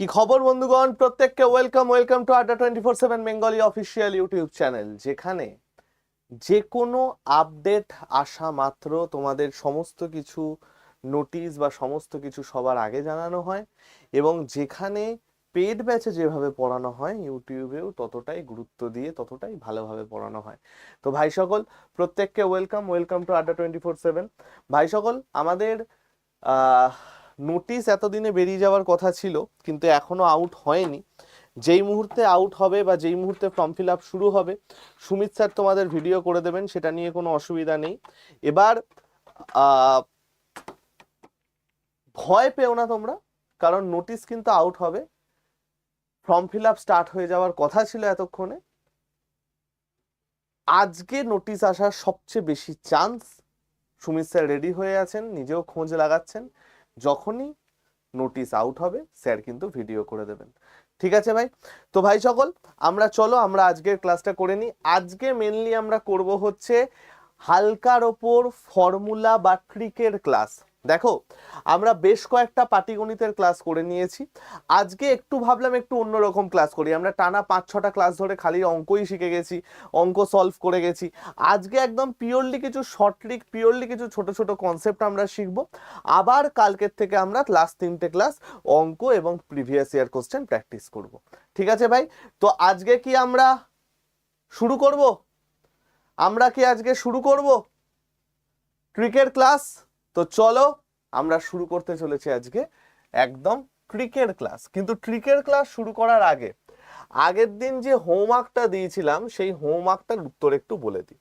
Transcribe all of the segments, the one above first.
কি খবর, বন্ধুগণ? প্রত্যেককে welcome welcome to Adda twenty four seven Bengali official YouTube channel যেখানে যে কোনো আপডেট আসা মাত্র তোমাদের সমস্ত কিছু নোটিশ বা সমস্ত কিছু সবার আগে জানানো হয় এবং যেখানে পেড ব্যাচে যেভাবে পড়ানো হয় ইউটিউবেও ততটাই গুরুত্ব দিয়ে ততটাই ভালোভাবে পড়ানো হয়। তো ভাই সকল, প্রত্যেককে welcome welcome to Adda twenty four seven ভাই সকল, আমাদের নোটিশ এতদিনে বেরিয়ে যাওয়ার কথা ছিল, কিন্তু এখনও আউট হয়নি। যেই মুহূর্তে আউট হবে বা যেই মুহূর্তে ফর্ম ফিল আপ শুরু হবে, সুমিত স্যার তোমাদের ভিডিও করে দেবেন, সেটা নিয়ে কোনো অসুবিধা নেই। এবার ভয় পেও না তোমরা, কারণ নোটিশ কিন্তু আউট হবে। ফর্ম ফিল আপ স্টার্ট হয়ে যাওয়ার কথা ছিল এতক্ষণে। আজকে নোটিশ আসার সবচেয়ে বেশি চান্স সুমিত স্যার রেডি হয়ে আছেন, নিজেও খোঁজ লাগাচ্ছেন। যখনই নোটিশ আউট হবে স্যার কিন্তু ভিডিও করে দেবেন। ঠিক আছে ভাই? তো ভাই সকল, আমরা চলো, আমরা আজকের ক্লাসটা করে নিই। আজকে মেনলি আমরা করব হচ্ছে হালকার ওপর ফর্মুলা বা ট্রিকের ক্লাস দেখো, আমরা বেশ কয়েকটা পাটিগণিতের ক্লাস করে নিয়েছি। আজকে একটু ভাবলাম একটু অন্যরকম ক্লাস করি। আমরা টানা পাঁচ, ছটা ক্লাস ধরে খালি অঙ্কই শিখে গেছি, অঙ্ক সলভ করে গেছি। আজকে একদম পিওরলি কিছু শর্ট পিওরলি কিছু ছোট ছোট কনসেপ্ট আমরা শিখব। আবার কালকের থেকে আমরা ক্লাস তিনটে ক্লাস অঙ্ক এবং প্রিভিয়াস ইয়ার কোশ্চেন প্র্যাকটিস করব। ঠিক আছে ভাই? তো আজকে কি আমরা শুরু করব? আমরা কি আজকে শুরু করব? ক্রিকেট ক্লাস তো চলো আমরা শুরু করতে চলেছি আজকে একদম ট্রিকের ক্লাস কিন্তু ট্রিকের ক্লাস শুরু করার আগে, আগের দিন যে হোমওয়ার্কটা দিয়েছিলাম, সেই হোমওয়ার্কটার উত্তর একটু বলে দিই।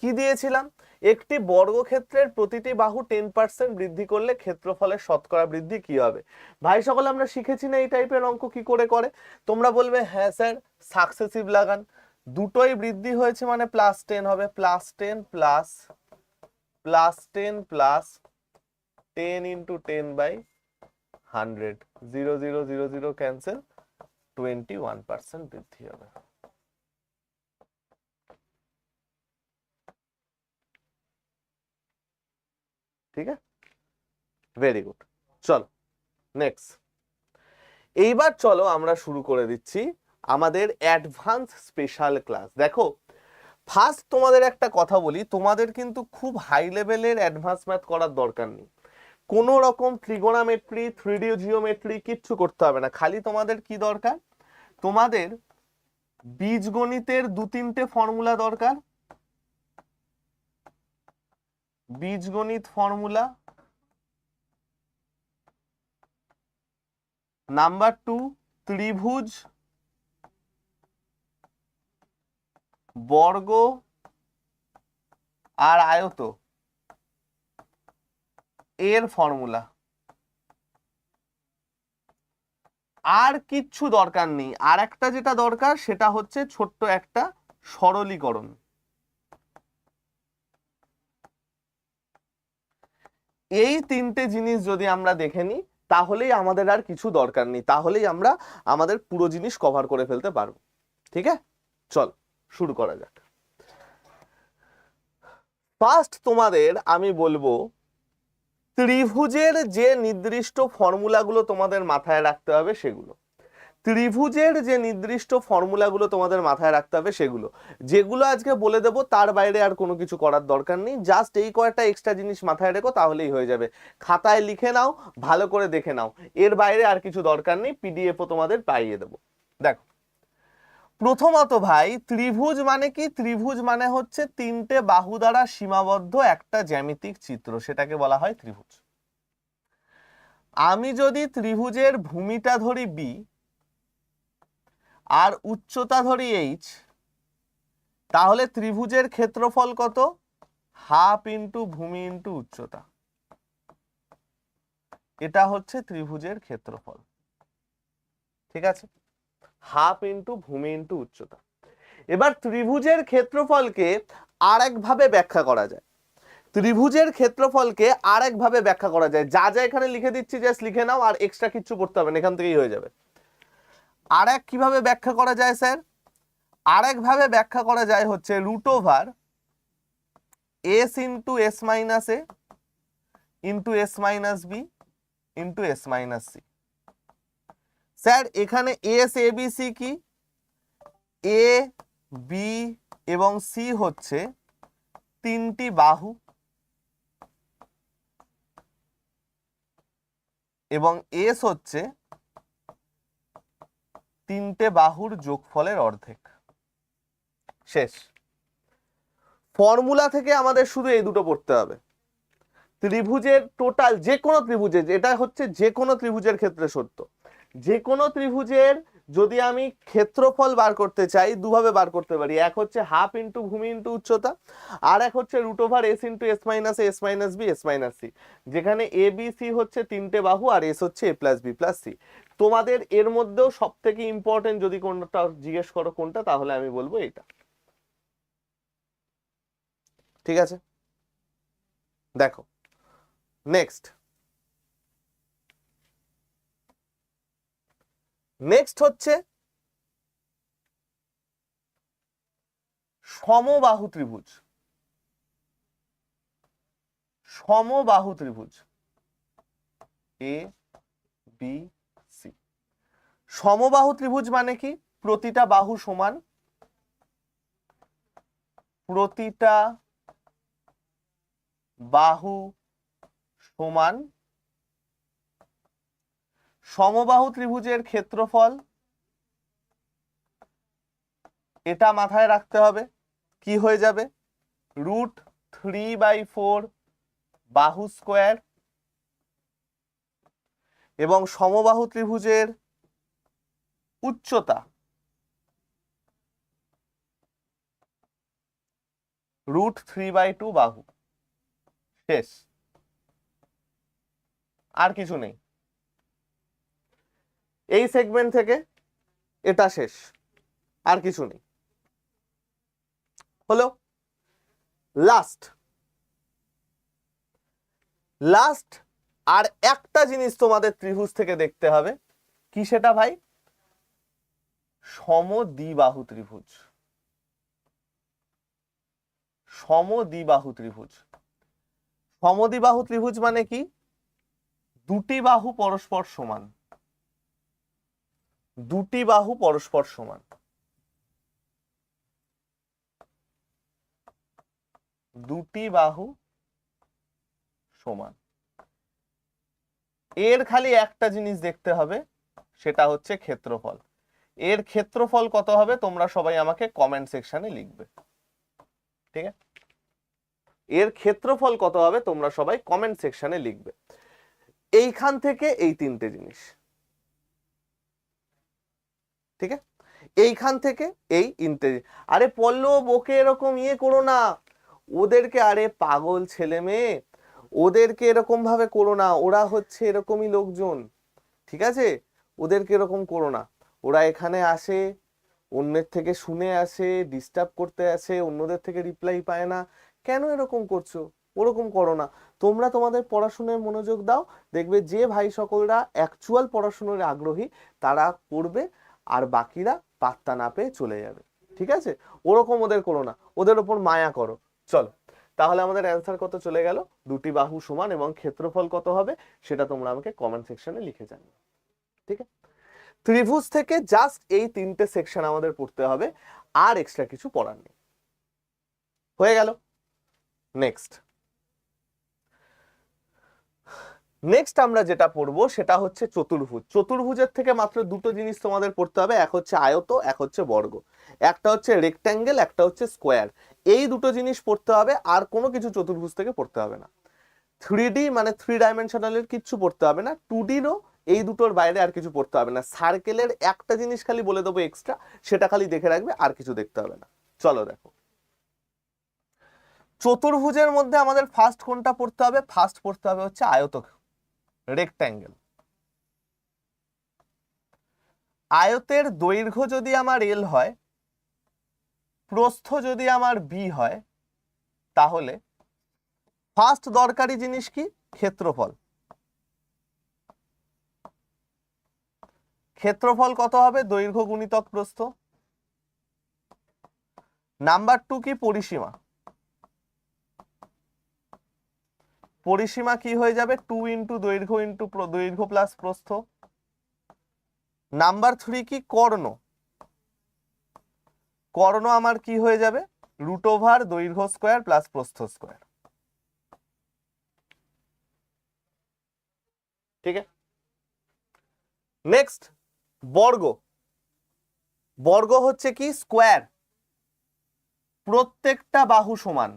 কি দিয়েছিলাম? একটি বর্গক্ষেত্রের প্রতিটি বাহু টেন পার্সেন্ট বৃদ্ধি করলে ক্ষেত্রফলের শতকরা বৃদ্ধি কি হবে? ভাই, সকলে আমরা শিখেছি না এই টাইপের অঙ্ক কি করে করে? তোমরা বলবে হ্যাঁ স্যার সাকসেসিভ লাগান। দুটোই বৃদ্ধি হয়েছে মানে প্লাস টেন হবে। Plus ten plus plus ten plus ten into ten by hundred zero zero zero zero cancel twenty one percent বৃদ্ধি হবে। ঠিক আছে? ভেরি গুড চলো নেক্সট এইবার চলো আমরা শুরু করে দিচ্ছি আমাদের অ্যাডভান্স স্পেশাল ক্লাস দেখো ফার্স্ট তোমাদের একটা কথা বলি, তোমাদের কিন্তু খুব হাই লেভেলের অ্যাডভান্স ম্যাথ করার দরকার নেই। কোনো রকম ট্রিগোনামেট্রি থ্রিডি জিওমেট্রি কিচ্ছু করতে হবে না। খালি তোমাদের কি দরকার? তোমাদের বীজগণিতের দু তিনটে ফর্মুলা দরকার। বীজগণিত ফর্মুলা, নাম্বার টু, ত্রিভুজ, বর্গ আর আয়ত। এর ফর্মুলা আর কিচ্ছু দরকার নেই। আর একটা যেটা দরকার, সেটা হচ্ছে ছোট্ট একটা সরলীকরণ। এই তিনটে জিনিস যদি আমরা দেখে নিই, তাহলেই আমাদের আর কিছু দরকার নেই। তাহলেই আমরা আমাদের পুরো জিনিস কভার করে ফেলতে পারব। ঠিক আছে? চল, শুরু করা যাক। ফার্স্ট তোমাদের আমি বলব ত্রিভুজের যে নির্দিষ্ট ফর্মুলাগুলো তোমাদের মাথায় রাখতে হবে সেগুলো। ত্রিভুজের যে নির্দিষ্ট ফর্মুলাগুলো তোমাদের মাথায় রাখতে হবে সেগুলো। যেগুলো আজকে বলে দেব, তার বাইরে আর কোনো কিছু করার দরকার নেই। জাস্ট এই কয়েকটা এক্সট্রা জিনিস মাথায় রেখো, তাহলেই হয়ে যাবে। খাতায় লিখে নাও, ভালো করে দেখে নাও। এর বাইরে আর কিছু দরকার নেই পিডিএফও তোমাদের পাইয়ে দেবো। দেখো প্রথমত ভাই, ত্রিভুজ মানে কি? ত্রিভুজ মানে হচ্ছে তিনটে বাহু দ্বারা সীমাবদ্ধ একটা জ্যামিতিক চিত্র, সেটাকে বলা হয় ত্রিভুজ। আমি যদি ত্রিভুজের ভূমিটা ধরি বি আর উচ্চতা ধরি এইচ তাহলে ত্রিভুজের ক্ষেত্রফল কত? হাফ ইন্টু ভূমি ইন্টু উচ্চতা। এটা হচ্ছে ত্রিভুজের ক্ষেত্রফল। ঠিক আছে? হাফ ইন্টু ভূমি ইন্টু উচ্চতা। এবার ত্রিভুজের ক্ষেত্রফলকে আরেকভাবে ব্যাখ্যা করা যায়। ত্রিভুজের ক্ষেত্রফলকে আরেকভাবে ব্যাখ্যা করা যায়। যা যা এখানে লিখে দিচ্ছি জাস্ট লিখে নাও, আর এক্সট্রা কিচ্ছু করতে হবে না, এখান থেকেই হয়ে যাবে। আর এক কীভাবে ব্যাখ্যা করা যায় স্যার আরেকভাবে ব্যাখ্যা করা যায় হচ্ছে root over S into S minus A into S minus B into S minus C sir, এখানে এস এ বি সি কি? এ বি এবং সি হচ্ছে তিনটি বাহু এবং এস হচ্ছে তিনটে বাহুর যোগফলের অর্ধেক। শেষ। ফর্মুলা থেকে আমাদের শুধু এই দুটো পড়তে হবে। ত্রিভুজের টোটাল যে কোনো ত্রিভুজের, এটা হচ্ছে যে কোনো ত্রিভুজের ক্ষেত্রে সত্য। যে কোনো ত্রিভুজের যদি আমি ক্ষেত্রফল বার করতে চাই, দুভাবে বার করতে পারি। এক হচ্ছে হাফ ইন্টু ভূমি ইন্টু উচ্চতা, আর এক হচ্ছে root over S into S minus S minus B S minus C যেখানে এ বি সি হচ্ছে তিনটে বাহু, আর এস হচ্ছে A plus B plus C তোমাদের এর মধ্যেও সব থেকে ইম্পর্টেন্ট যদি কোনটা জিজ্ঞেস করো কোনটা, তাহলে আমি বলব এটা। ঠিক আছে? দেখো নেক্সট নেক্সট হচ্ছে সমবাহু ত্রিভুজ। সমবাহু ত্রিভুজ। এ বি সি সমবাহু ত্রিভুজ মানে কি? প্রতিটা বাহু সমান প্রতিটা বাহু সমান সমবাহু ত্রিভুজের ক্ষেত্রফল, এটা মাথায় রাখতে হবে, কি হয়ে যাবে? রুট থ্রি বাই ফোর বাহু স্কোয়ার এবং সমবাহু ত্রিভুজের উচ্চতা রুট থ্রি বাই টু বাহু। শেষ। আর কিছু নেই। এই সেগমেন্ট থেকে এটা শেষ, আর কিছু নেই। হলো লাস্ট লাস্ট আর একটা জিনিস তোমাদের ত্রিভুজ থেকে দেখতে হবে, কি সেটা ভাই? সমদ্বিবাহু ত্রিভুজ। সমদ্বিবাহু ত্রিভুজ। সমদ্বিবাহু ত্রিভুজ মানে কি? দুটি বাহু পরস্পর সমান। দুটি বাহু পরস্পর সমান। দুটি বাহু সমান। এর খালি একটা জিনিস দেখতে হবে, সেটা হচ্ছে ক্ষেত্রফল। এর ক্ষেত্রফল কত হবে তোমরা সবাই আমাকে কমেন্ট সেকশনে লিখবে। ঠিক আছে? এর ক্ষেত্রফল কত হবে তোমরা সবাই কমেন্ট সেকশনে লিখবে। এইখান থেকে এই তিনটে জিনিস। ঠিক আছে? এইখান থেকে এই ইন্টে আরে পল্লব, ওকে এরকম ইয়ে করো না। ওদেরকে, আরে পাগল ছেলে মেয়ে, ওদেরকে এরকম ভাবে করো না। ওরা হচ্ছে এরকমই লোকজন, ঠিক আছে? ওদেরকে এরকম করো না। ওরা এখানে আসে, অন্যের থেকে শুনে আসে ডিস্টার্ব করতে আসে, অন্যদের থেকে রিপ্লাই পায় না। কেন এরকম করছ? ওরকম করো না। তোমরা তোমাদের পড়াশোনায় মনোযোগ দাও। দেখবে যে ভাই সকলরা অ্যাকচুয়াল পড়াশুনোর আগ্রহী, তারা করবে আর বাকিরা পাত্তা না পেয়ে চলে যাবে। ঠিক আছে? ওরকম ওদের করো না। ওদের ওপর মায়া করো। চলো, তাহলে আমাদের অ্যান্সার কত চলে গেল? দুটি বাহু সমান এবং ক্ষেত্রফল কত হবে? সেটা তোমরা আমাকে কমেন্ট সেকশনে লিখে জানিও। ঠিক আছে? ত্রিভুজ থেকে জাস্ট এই তিনটে সেকশন আমাদের পড়তে হবে। আর এক্সট্রা কিছু পড়ার নেই। হয়ে গেল। নেক্সট নেক্সট আমরা যেটা পড়ব সেটা হচ্ছে চতুর্ভুজ। চতুর্ভুজের থেকে মাত্র দুটো জিনিস তোমাদের পড়তে হবে, এক হচ্ছে আয়ত, এক হচ্ছে বর্গ। একটা হচ্ছে রেক্ট্যাঙ্গেল একটা হচ্ছে স্কোয়ার এই দুটো জিনিস পড়তে হবে, আর কোনো কিছু চতুর্ভুজ থেকে পড়তে হবে না। থ্রি ডি মানে থ্রি ডাইমেনশনালের কিচ্ছু পড়তে হবে না টু ডিরও এই দুটোর বাইরে আর কিছু পড়তে হবে না। সার্কেলের একটা জিনিস খালি বলে দেবো এক্সট্রা সেটা খালি দেখে রাখবে, আর কিছু দেখতে হবে না। চলো দেখো। চতুর্ভুজের মধ্যে আমাদের ফার্স্ট কোনটা পড়তে হবে? ফার্স্ট পড়তে হবে হচ্ছে আয়ত রেক্ট্যাঙ্গেল আয়তের দৈর্ঘ্য যদি আমার এল হয়, প্রস্থ যদি আমার বি হয়, তাহলে ফার্স্ট দরকারি জিনিস কি? ক্ষেত্রফল। ক্ষেত্রফল কত হবে? দৈর্ঘ্য গুণিতক প্রস্থ। নাম্বার টু কি? পরিসীমা। পরিসীমা কি হয়ে যাবে? টু ইন্টু দৈর্ঘ্য ইন্টু দৈর্ঘ্য প্লাস প্রস্থ। নাম্বার থ্রি কি? কর্ণ। কর্ণ আমার কি হয়ে যাবে? রুট ওভার দৈর্ঘ্য স্কোয়ার প্লাস প্রস্থ স্কোয়ার ঠিক নেক্সট বর্গ। বর্গ হচ্ছে কি? স্কোয়ার প্রত্যেকটা বাহু সমান।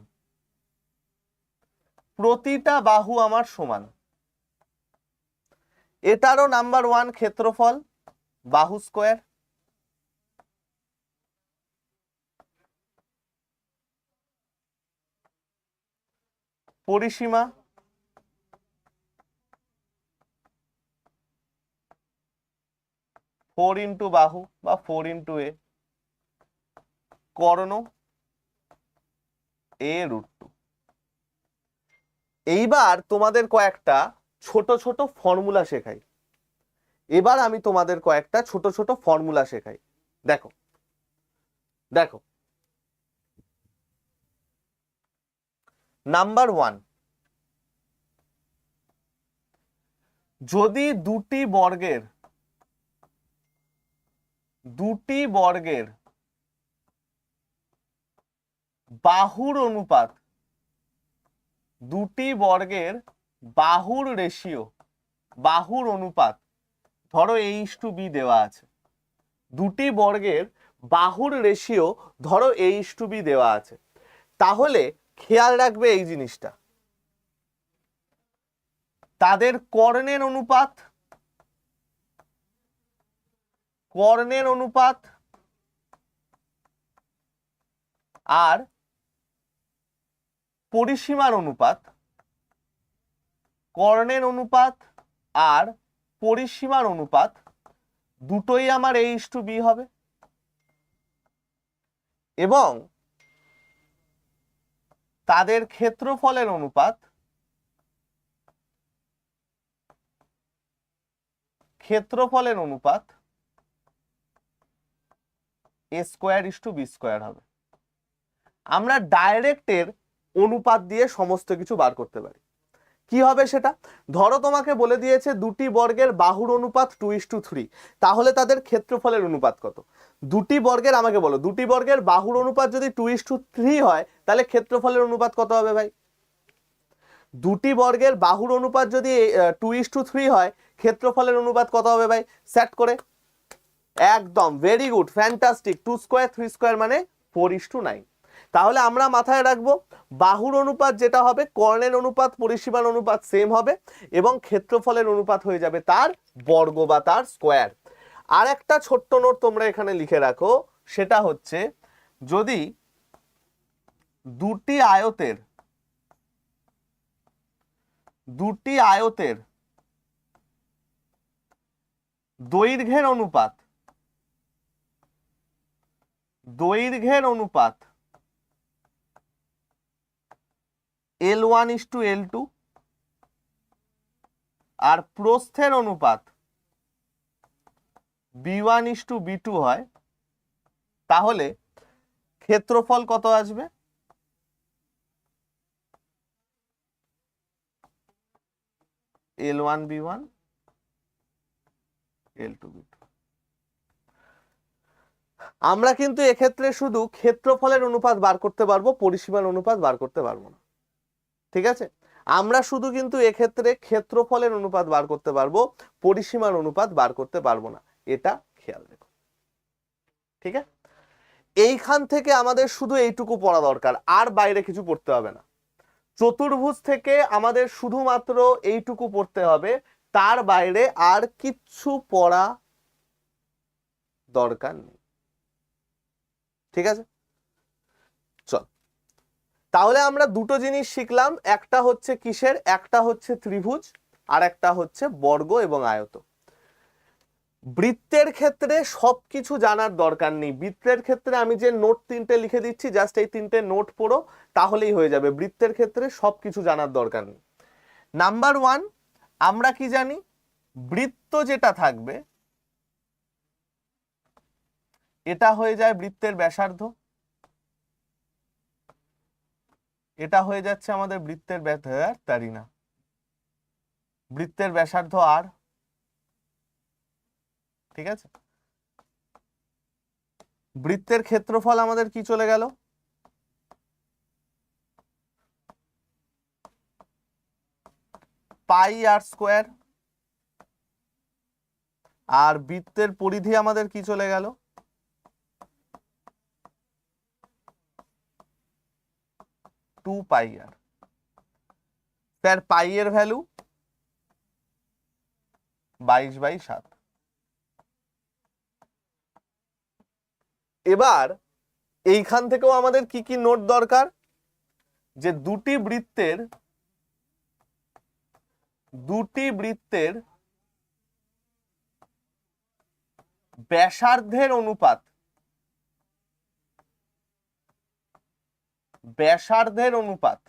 প্রতিটা বাহু আমার সমান। এটারও নাম্বার ওয়ান ক্ষেত্রফল, বাহু স্কোয়ার পরিসীমা। ফোর ইন্টু বাহু বা ফোর ইন্টু এ কর্ণ। এ রুট টু এইবার তোমাদের কয়েকটা ছোট ছোট ফর্মুলা শেখাই। এবার আমি তোমাদের কয়েকটা ছোট ছোট ফর্মুলা শেখাই। দেখো দেখো। নাম্বার ওয়ান যদি দুটি বর্গের দুটি বর্গের বাহুর অনুপাত দুটি বর্গের বাহুর রেশিও বাহুর অনুপাত, ধরো এইচ টু বি দেওয়া আছে। দুটি বর্গের বাহুর রেশিও ধরো এইচ টু বি দেওয়া আছে। তাহলে খেয়াল রাখবে এই জিনিসটা। তাদের কর্ণের অনুপাত কর্ণের অনুপাত, আর পরিসীমার অনুপাত, কর্ণের অনুপাত আর পরিসীমার অনুপাত দুটোই আমার এইচ টু বি হবে। এবং তাদের ক্ষেত্রফলের অনুপাত ক্ষেত্রফলের অনুপাত A square is to B square হবে। আমরা ডাইরেক্টের অনুপাত দিয়ে সমস্ত কিছু বার করতে পারি। কি হবে সেটা? ধরো তোমাকে বলে দিয়েছে দুটি বর্গের বাহুর অনুপাত টু ইস টু থ্রি, তাহলে তাদের ক্ষেত্রফলের অনুপাত কত? দুটি বর্গের, আমাকে বলো, দুটি বর্গের বাহুর অনুপাত যদি টু ইস টু থ্রি হয়, তাহলে ক্ষেত্রফলের অনুপাত কত হবে ভাই? দুটি বর্গের বাহুর অনুপাত যদি টু ইস টু থ্রি হয়, ক্ষেত্রফলের অনুপাত কত হবে ভাই? সেট করে। একদম very good fantastic two square three square মানে ফোর ইস টু নাইন তাহলে আমরা মাথায় রাখব, বাহুর অনুপাত যেটা হবে, কর্ণের অনুপাত, পরিসীমার অনুপাত সেম হবে এবং ক্ষেত্রফলের অনুপাত হয়ে যাবে তার বর্গ বা তার স্কোয়ার আর একটা ছোট্ট নোট তোমরা এখানে লিখে রাখো, সেটা হচ্ছে যদি দুটি আয়তের দুটি আয়তের দৈর্ঘ্যের অনুপাত দৈর্ঘ্যের অনুপাত L one is to L two আর প্রস্থের অনুপাত B one is to B two হয়, তাহলে ক্ষেত্রফল কত আসবে? L one B one L two B two আমরা কিন্তু এক্ষেত্রে শুধু ক্ষেত্রফলের অনুপাত বার করতে পারব, পরিসীমার অনুপাত বার করতে পারব না। ঠিক আছে? আমরা শুধু কিন্তু এক্ষেত্রে ক্ষেত্রফলের অনুপাত বার করতে পারব, পরিসীমার অনুপাত বার করতে পারব না। এটা খেয়াল রেখো। ঠিক আছে? এইখান থেকে আমাদের শুধু এইটুকু পড়া দরকার, আর বাইরে কিছু পড়তে হবে না। চতুর্ভুজ থেকে আমাদের শুধুমাত্র এইটুকু পড়তে হবে, তার বাইরে আর কিচ্ছু পড়া দরকার নেই। ঠিক আছে? তাহলে আমরা দুটো জিনিস শিখলাম, একটা হচ্ছে কিসের, একটা হচ্ছে ত্রিভুজ, আর একটা হচ্ছে বর্গ এবং আয়ত। বৃত্তের ক্ষেত্রে সব কিছু জানার দরকার নেই। বৃত্তের ক্ষেত্রে আমি যে নোট তিনটে লিখে দিচ্ছি, জাস্ট এই তিনটে নোট পড়ো, তাহলেই হয়ে যাবে। বৃত্তের ক্ষেত্রে সব কিছু জানার দরকার নেই। নাম্বার ওয়ান, আমরা কি জানি? বৃত্ত যেটা থাকবে, এটা হয়ে যায় বৃত্তের ব্যাসার্ধ। এটা হয়ে যাচ্ছে আমাদের বৃত্তের না। বৃত্তের ব্যাসার্ধ আর, ঠিক আছে? বৃত্তের ক্ষেত্রফল আমাদের কি চলে গেল? পাই আর স্কোয়ার, আর বৃত্তের পরিধি আমাদের কি চলে গেল? টু পাই আর স্যার পাই এর ভ্যালু বাইশ বাই সাত। এবার এইখান থেকেও আমাদের কি কি নোট দরকার? যে দুটি বৃত্তের দুটি বৃত্তের ব্যাসার্ধের অনুপাত ব্যাসার্ধের অনুপাত।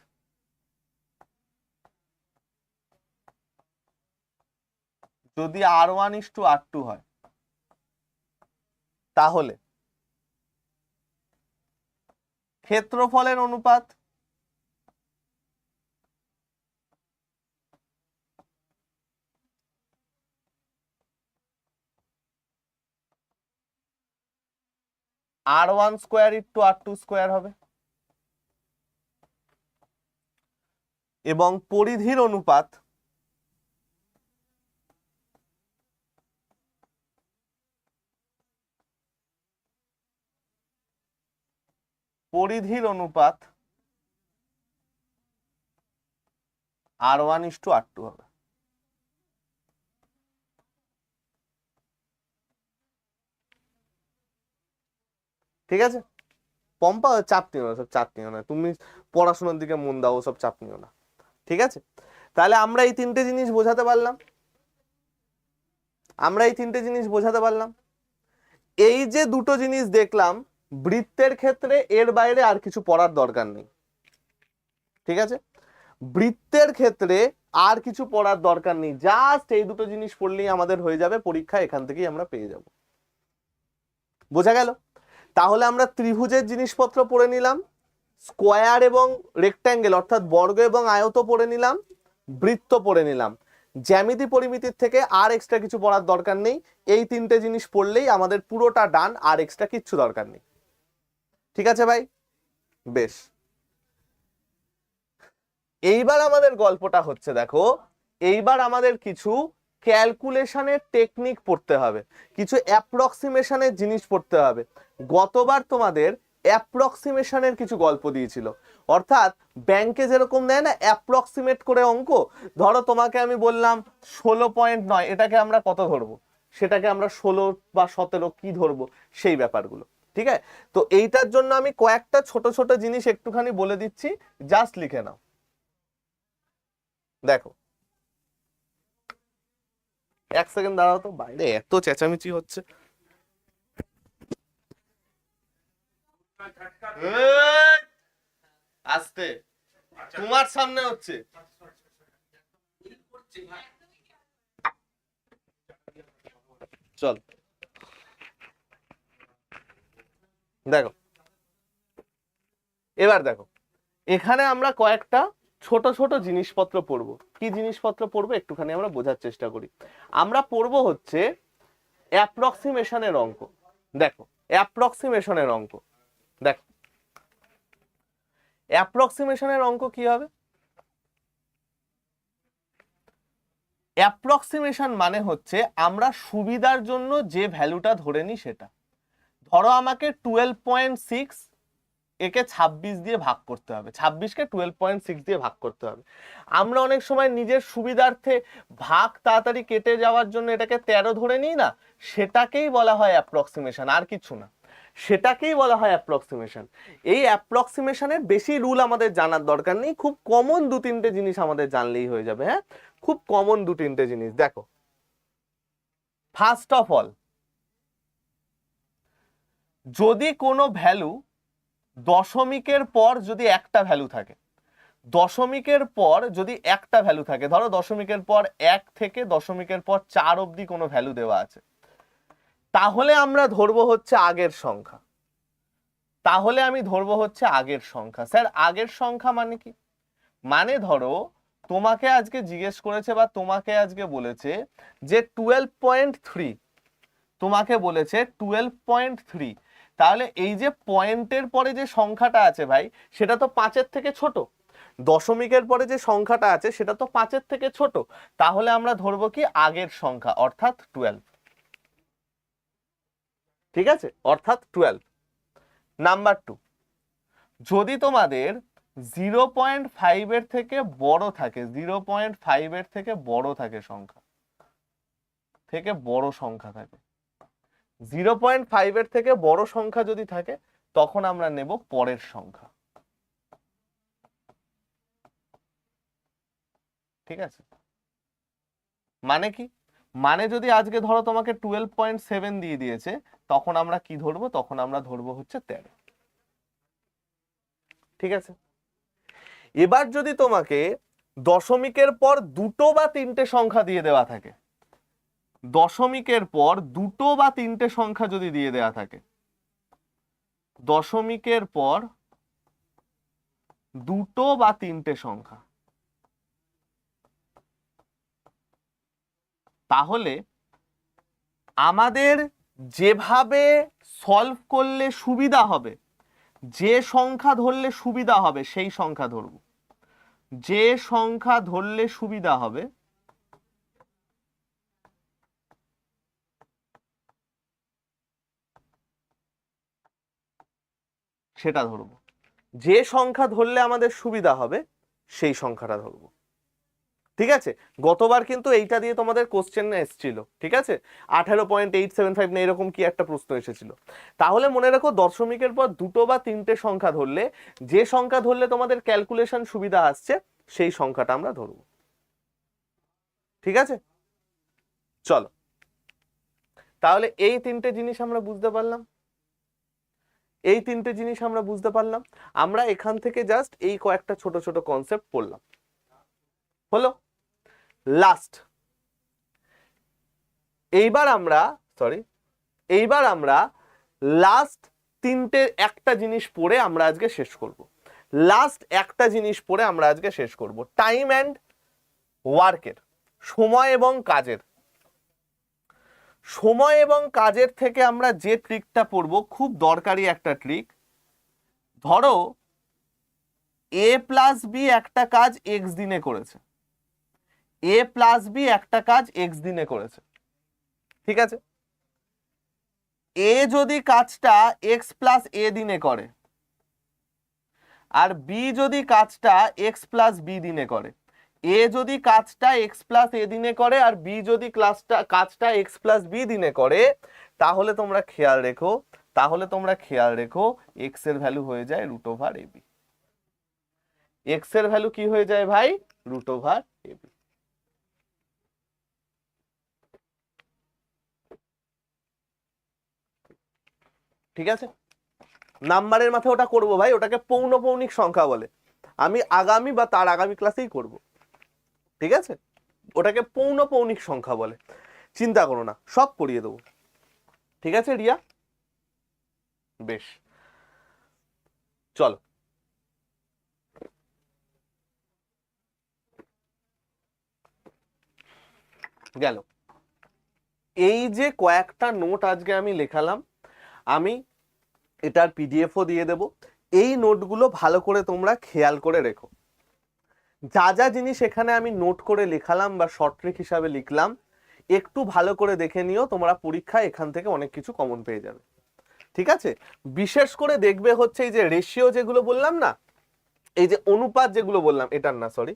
যদি R one is to R two হয়, তাহলে ক্ষেত্রফলের অনুপাত R one square into R two square হবে। এবং পরিধির অনুপাত পরিধির অনুপাত R one is to R two হবে। ঠিক আছে? পম্পা, চাপ নিও না, সব চাপ নিও না। তুমি পড়াশোনার দিকে মন দাও, সব চাপ নিও না। ঠিক আছে? তাহলে আমরা এই তিনটে জিনিস বোঝাতে পারলাম। আমরা এই তিনটে জিনিস বোঝাতে পারলাম। এই যে দুটো জিনিস দেখলাম, বৃত্তের ক্ষেত্রে এর বাইরে আর কিছু পড়ার দরকার নেই। ঠিক আছে? বৃত্তের ক্ষেত্রে আর কিছু পড়ার দরকার নেই। জাস্ট এই দুটো জিনিস পড়লেই আমাদের হয়ে যাবে, পরীক্ষা এখান থেকেই আমরা পেয়ে যাব। বোঝা গেল? তাহলে আমরা ত্রিভুজের জিনিসপত্র পড়ে নিলাম। স্কোয়ার এবং রেক্ট্যাঙ্গেল, অর্থাৎ বর্গ এবং আয়ত পড়ে নিলাম, বৃত্ত পড়ে নিলাম। জ্যামিতি পরিমিতির থেকে আর এক্সট্রা কিছু পড়ার দরকার নেই। এই তিনটে জিনিস পড়লেই আমাদের পুরোটা ডান, আর এক্সট্রা কিচ্ছু দরকার নেই। ঠিক আছে ভাই? বেশ। এইবার আমাদের গল্পটা হচ্ছে, দেখো, এইবার আমাদের কিছু ক্যালকুলেশনের টেকনিক পড়তে হবে, কিছু অ্যাপ্রক্সিমেশনের জিনিস পড়তে হবে। গতবার তোমাদের অ্যাপ্রক্সিমেশনের কিছু গল্প দিয়েছিল। অর্থাৎ ব্যাংকে যেরকম নেয় না অ্যাপ্রক্সিমেট করে অঙ্ক, ধরো তোমাকে আমি বললাম ষোলো পয়েন্ট নয়, এটাকে আমরা কত ধরবো? সেটাকে আমরা ষোলো বা সতেরো কি ধরবো? সেই ব্যাপারগুলো, ঠিক আছে? তো এইটার জন্য আমি কয়েকটা ছোট ছোট জিনিস একটুখানি বলে দিচ্ছি জাস্ট লিখে নাও। দেখো। এক সেকেন্ড দাঁড়াও তো, বাইরে এত চেঁচামেচি হচ্ছে। আস্তে। তোমার সামনে হচ্ছে। চল। দেখো। এবার দেখো। এখানে আমরা কয়েকটা ছোট ছোট জিনিসপত্র পড়ব। কি জিনিসপত্র পড়ব? একটুখানি আমরা বোঝার চেষ্টা করি। আমরা পড়ব হচ্ছে অ্যাপ্রক্সিমেশনের অঙ্ক। দেখো অ্যাপ্রক্সিমেশনের অঙ্ক। দেখো অ্যাপ্রক্সিমেশনের অঙ্ক কি হবে? অ্যাপ্রক্সিমেশন মানে হচ্ছে আমরা সুবিধার জন্য যে ভ্যালুটা ধরে নিই সেটা। ধরো আমাকে টুয়েলভ পয়েন্ট সিক্স একে ছাব্বিশ দিয়ে ভাগ করতে হবে। ছাব্বিশকে টুয়েলভ পয়েন্ট সিক্স দিয়ে ভাগ করতে হবে। আমরা অনেক সময় নিজের সুবিধার্থে ভাগ তাড়াতাড়ি কেটে যাওয়ার জন্য এটাকে তেরো ধরে নিই না, সেটাকেই বলা হয় অ্যাপ্রক্সিমেশন আর কিছু না। সেটাকেই বলা হয় অ্যাপ্রক্সিমেশন এই অ্যাপ্রক্সিমেশনের বেশি রুল আমাদের জানার দরকার নেই। খুব কমন দু তিনটে জিনিস আমাদের জানলেই হয়ে যাবে হ্যাঁ? খুব কমন দু তিনটে জিনিস। দেখো ফার্স্ট অফ অল যদি কোনো ভ্যালু দশমিকের পর যদি একটা ভ্যালু থাকে, দশমিকের পর যদি একটা ভ্যালু থাকে, ধরো দশমিকের পর এক থেকে দশমিকের পর চার অবধি কোনো ভ্যালু দেওয়া আছে। তাহলে আমরা ধরবো হচ্ছে আগের সংখ্যা। তাহলে আমি ধরবো হচ্ছে আগের সংখ্যা। স্যার, আগের সংখ্যা মানে কি? মানে ধরো, তোমাকে আজকে জিজ্ঞেস করেছে বা তোমাকে আজকে বলেছে যে টুয়েলভ পয়েন্ট থ্রি তোমাকে বলেছে টুয়েলভ পয়েন্ট থ্রি তাহলে এই যে পয়েন্টের পরে যে সংখ্যাটা আছে ভাই, সেটা তো পাঁচের থেকে ছোট। দশমিকের পরে যে সংখ্যাটা আছে, সেটা তো পাঁচের থেকে ছোট। তাহলে আমরা ধরবো কি আগের সংখ্যা, অর্থাৎ টুয়েলভ ঠিক আছে? অর্থাৎ টুয়েলভ নাম্বার টু যদি তোমাদের জিরো পয়েন্ট ফাইভের থেকে বড় থাকে জিরো পয়েন্ট ফাইভের থেকে বড় থাকে সংখ্যা, থেকে বড় সংখ্যা থাকে জিরো পয়েন্ট ফাইভের থেকে বড় সংখ্যা যদি থাকে, তখন আমরা নেব পরের সংখ্যা। ঠিক আছে? মানে কি? মানে যদি আজকে ধরো তোমাকে টুয়েলভ পয়েন্ট সেভেন দিয়ে দিয়েছে তখন আমরা কি ধরবো? তখন আমরা ধরবো হচ্ছে তেরো। ঠিক আছে? এবার যদি তোমাকে দশমিকের পর দুটো বা তিনটে সংখ্যা দিয়ে দেওয়া থাকে, দশমিকের পর দুটো বা তিনটে সংখ্যা যদি দিয়ে দেওয়া থাকে, দশমিকের পর দুটো বা তিনটে সংখ্যা, তাহলে আমাদের যেভাবে সলভ করলে সুবিধা হবে, যে সংখ্যা ধরলে সুবিধা হবে, সেই সংখ্যা ধরব। যে সংখ্যা ধরলে সুবিধা হবে, সেটা ধরব। যে সংখ্যা ধরলে আমাদের সুবিধা হবে, সেই সংখ্যাটা ধরবো। ঠিক আছে? গতবার কিন্তু এইটা দিয়ে তোমাদের কোশ্চেন এসেছিল, ঠিক আছে? আঠারো পয়েন্ট এইট সেভেন ফাইভ না এরকম কি একটা প্রশ্ন এসেছিল। তাহলে মনে রাখো দশমিকের পর দুটো বা তিনটে সংখ্যা ধরলে, যে সংখ্যা ধরলে তোমাদের ক্যালকুলেশন সুবিধা আসছে, সেই সংখ্যাটা আমরা ধরব। ঠিক আছে? চলো। তাহলে এই তিনটে জিনিস আমরা বুঝতে পারলাম। এই তিনটে জিনিস আমরা বুঝতে পারলাম। আমরা এখান থেকে জাস্ট এই কয়েকটা ছোট ছোট কনসেপ্ট পড়লাম। হলো? লাস্ট এইবার আমরা সরি এইবার আমরা লাস্ট তিনটে একটা জিনিস পড়ে আমরা আজকে শেষ করব। লাস্ট একটা জিনিস পড়ে আমরা আজকে শেষ করব। টাইম অ্যান্ড ওয়ার্কের সময় এবং কাজের। সময় এবং কাজের থেকে আমরা যে ট্রিকটা পড়ব, খুব দরকারি একটা ট্রিক ধরো এ প্লাস বি একটা কাজ এক্স দিনে করেছে। এ প্লাস বি একটা কাজ এক্স দিনে করেছে। ঠিক আছে? এ যদি কাজটা এক্স প্লাস এ দিনে করে, আর বি যদি কাজটা এক্স প্লাস বি দিনে করে এ যদি কাজটা এক্স প্লাস এ দিনে করে, আর বি যদি ক্লাসটা কাজটা এক্স প্লাস বি দিনে করে, তাহলে তোমরা খেয়াল রেখো, তাহলে তোমরা খেয়াল রেখো এক্সের ভ্যালু হয়ে যায় রুট ওভার এবি এক্সের ভ্যালু কি হয়ে যায় ভাই? রুট ওভার এবি ঠিক আছে? নাম্বারের মাথায় ওটা করব ভাই, ওটাকে পৌনপৌনিক সংখ্যা বলে। আমি আগামী বা তার আগামী ক্লাসেই করব। ঠিক আছে? ওটাকে পৌনপৌনিক সংখ্যা বলে। চিন্তা করো না, সব পড়িয়ে দেবো। ঠিক আছে, রিয়া? বেশ। চলো। গেল। এই যে কয়েকটা নোট আজকে আমি লেখালাম আমি এটার পিডিএফও দিয়ে দেব। এই নোটগুলো ভালো করে তোমরা খেয়াল করে রেখো। যা যা জিনিস এখানে আমি নোট করে লেখালাম বা শর্ট ট্রিক হিসাবে লিখলাম, একটু ভালো করে দেখে নিও, তোমরা পরীক্ষায় এখান থেকে অনেক কিছু কমন পেয়ে যাবে। ঠিক আছে? বিশেষ করে দেখবে হচ্ছে এই যে রেশিও যেগুলো বললাম না, এই যে অনুপাত যেগুলো বললাম, এটার না সরি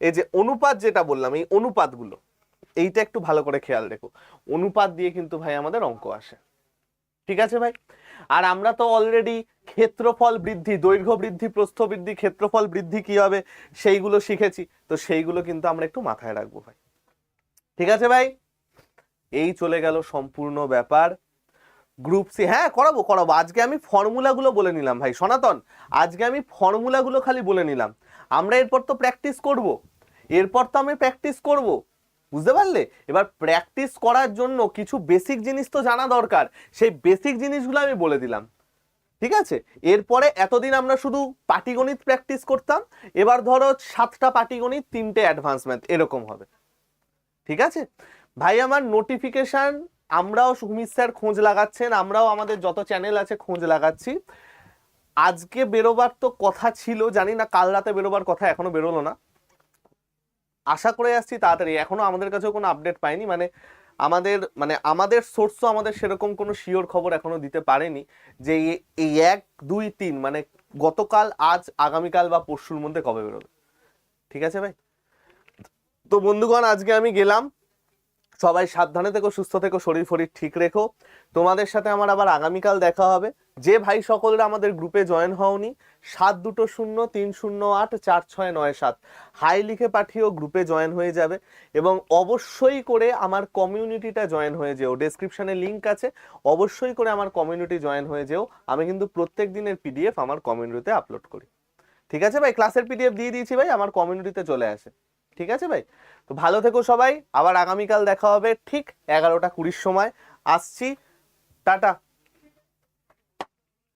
এই যে অনুপাত যেটা বললাম, এই অনুপাতগুলো, এইটা একটু ভালো করে খেয়াল রেখো। অনুপাত দিয়ে কিন্তু ভাই আমাদের অঙ্ক আসে। ঠিক আছে ভাই? আর আমরা তো অলরেডি ক্ষেত্রফল বৃদ্ধি, দৈর্ঘ্য বৃদ্ধি, প্রস্থ বৃদ্ধি, ক্ষেত্রফল বৃদ্ধি কি হবে সেইগুলো শিখেছি। তো সেইগুলো কিন্তু আমরা একটু মাথায় রাখব ভাই। ঠিক আছে ভাই? এই চলে গেল সম্পূর্ণ ব্যাপার। গ্রুপ সি হ্যাঁ করাবো করাবো। আজকে আমি ফর্মুলাগুলো বলে নিলাম ভাই, সনাতন। আজকে আমি ফর্মুলাগুলো খালি বলে নিলাম। আমরা এরপর তো প্র্যাকটিস করব। এরপর তো আমি প্র্যাকটিস করব। বুঝতে পারলে? এবার প্র্যাকটিস করার জন্য কিছু বেসিক জিনিস তো জানা দরকার। সেই বেসিক জিনিসগুলো আমি বলে দিলাম। ঠিক আছে? এরপরে এতদিন আমরা শুধু পাটিগণিত প্র্যাকটিস করতাম। এবার ধরো সাতটা পাটিগণিত, তিনটে অ্যাডভান্স ম্যাথ এরকম হবে। ঠিক আছে? ভাই, আমার নোটিফিকেশন আমরাও সুমিত স্যার খোঁজ লাগাচ্ছেন, আমরাও আমাদের যত চ্যানেল আছে খোঁজ লাগাচ্ছি। আজকে বেরোবার তো কথা ছিল, জানি না কাল রাতে বেরোবার কথা এখনও বেরোলো না। আশা করে আসছি তাড়াতাড়ি। এখনও আমাদের কাছেও কোনো আপডেট পাইনি। মানে আমাদের মানে আমাদের সোর্সও আমাদের সেরকম কোনো শিওর খবর এখনও দিতে পারেনি যে এই এক, দুই, তিন মানে গতকাল, আজ, আগামীকাল বা পরশুর মধ্যে কবে বেরোবে। ঠিক আছে ভাই? তো বন্ধুগণ, আজকে আমি গেলাম। সবাই সাবধানে থেকো, সুস্থ থেকো, শরীর ফরীর ঠিক রেখো। তোমাদের সাথে আমার আবার আগামীকাল দেখা হবে। যে ভাই সকলরা আমাদের গ্রুপে জয়েন হওনি, সাত দুটো শূন্য, তিন শূন্য, আট, চার, ছয়, নয়, সাত। হাই লিখে পাঠিয়েও গ্রুপে জয়েন হয়ে যাবে এবং অবশ্যই করে আমার কমিউনিটিটা জয়েন হয়ে যেও। ডেসক্রিপশনে লিঙ্ক আছে, অবশ্যই করে আমার কমিউনিটি জয়েন হয়ে যেও। আমি কিন্তু প্রত্যেক দিনের পিডিএফ আমার কমিউনিটিতে আপলোড করি। ঠিক আছে ভাই? ক্লাসের পিডিএফ দিয়ে দিয়েছি ভাই, আমার কমিউনিটিতে চলে আসে। ঠিক আছে ভাই? তো ভালো থেকো সবাই, আবার আগামীকাল দেখা হবে ঠিক এগারোটা কুড়ির সময়। আসছি, টাটা।